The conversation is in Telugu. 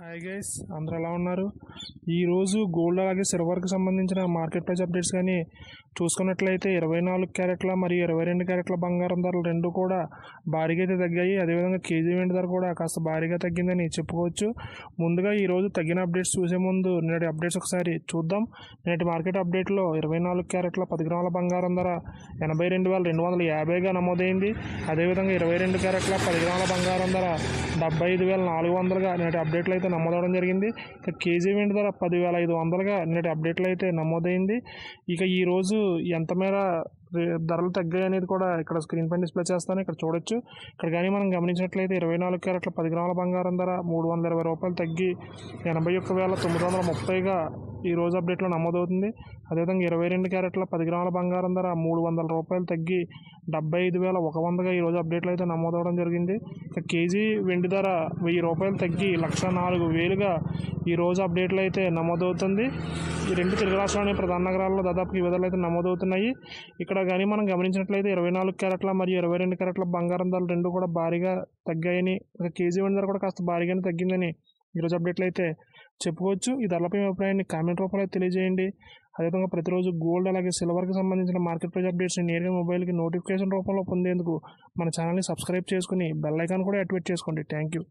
హాయ్ గైస్ అందరూ ఎలా ఉన్నారు? ఈరోజు గోల్డ్ అలాగే సిల్వర్కి సంబంధించిన మార్కెట్ ప్రైస్ అప్డేట్స్ కానీ చూసుకున్నట్లయితే ఇరవై నాలుగు క్యారెట్ల మరియు ఇరవై రెండు క్యారెట్ల బంగారం ధరలు రెండు కూడా భారీగా అయితే తగ్గాయి. అదేవిధంగా కేజీ వెండి ధర కూడా కాస్త భారీగా తగ్గిందని చెప్పుకోవచ్చు. ముందుగా ఈరోజు తగ్గిన అప్డేట్స్ చూసే ముందు నేటి అప్డేట్స్ ఒకసారి చూద్దాం. నేటి మార్కెట్ అప్డేట్లో ఇరవై నాలుగు క్యారెట్ల పది గ్రాముల బంగారం ధర ఎనభై రెండు వేల రెండు వందల యాభైగా నమోదైంది. అదేవిధంగా ఇరవై రెండు క్యారెట్ల పది గ్రాముల బంగారం ధర డెబ్బై ఐదు వేల నాలుగు వందలుగా నేటి అప్డేట్లు అయితే నమోదవడం జరిగింది. ఇక కేజీ ధర పదివేల ఐదు వందలుగా నిన్నటి అప్డేట్లు అయితే నమోదైంది. ఇక ఈరోజు ఎంత మేర రే- ధరలు తగ్గాయి అనేది కూడా ఇక్కడ స్క్రీన్ పైన డిస్ప్లే చేస్తాను. ఇక్కడ చూడొచ్చు. ఇక్కడ కానీ మనం గమనించినట్లయితే ఇరవై నాలుగు క్యారెట్ల పది గ్రాముల బంగారం ధర మూడు వందల ఇరవై రూపాయలు తగ్గి ఎనభై ఒక్క వేల తొమ్మిది వందల ముప్పైగా ఈ రోజు అప్డేట్లో నమోదవుతుంది. అదేవిధంగా ఇరవై రెండు క్యారెట్ల పది గ్రాముల బంగారం ధర మూడు వందల రూపాయలు తగ్గి డెబ్బై ఐదు వేల ఒక వందగా ఈ రోజు అప్డేట్లో అయితే నమోదవడం జరిగింది. ఇక కేజీ వెండి ధర వెయ్యి రూపాయలు తగ్గి లక్ష నాలుగు వేలుగా ఈ రోజు అప్డేట్లో అయితే నమోదవుతుంది. ఈ రెండు తెలుగు రాష్ట్రాల్లోని ప్రధాన నగరాల్లో దాదాపు ఈ విధాలు అయితే నమోదవుతున్నాయి. ఇక్కడ కానీ మనం గమనించినట్లయితే ఇరవై నాలుగు క్యారెట్ల మరియు ఇరవై రెండు క్యారెట్ల బంగారం ధరలు రెండు కూడా భారీగా తగ్గాయని ఒక కేజీ వెండి ధర కూడా కాస్త భారీగానే తగ్గిందని ఈరోజు అప్డేట్లు అయితే చెప్పుకోవచ్చు. ఈ ధరలపై మీ అభిప్రాయాన్ని కామెంట్ రూపంలో తెలియజేయండి. అదేవిధంగా ప్రతిరోజు గోల్డ్ అలాగే సిల్వర్కి సంబంధించిన మార్కెట్ ప్రైస్ అప్డేట్స్ని నేరుగా మొబైల్కి నోటిఫికేషన్ రూపంలో పొందేందుకు మన ఛానల్ని సబ్స్క్రైబ్ చేసుకుని బెల్ ఐకాన్ కూడా యాక్టివేట్ చేసుకోండి. Thank you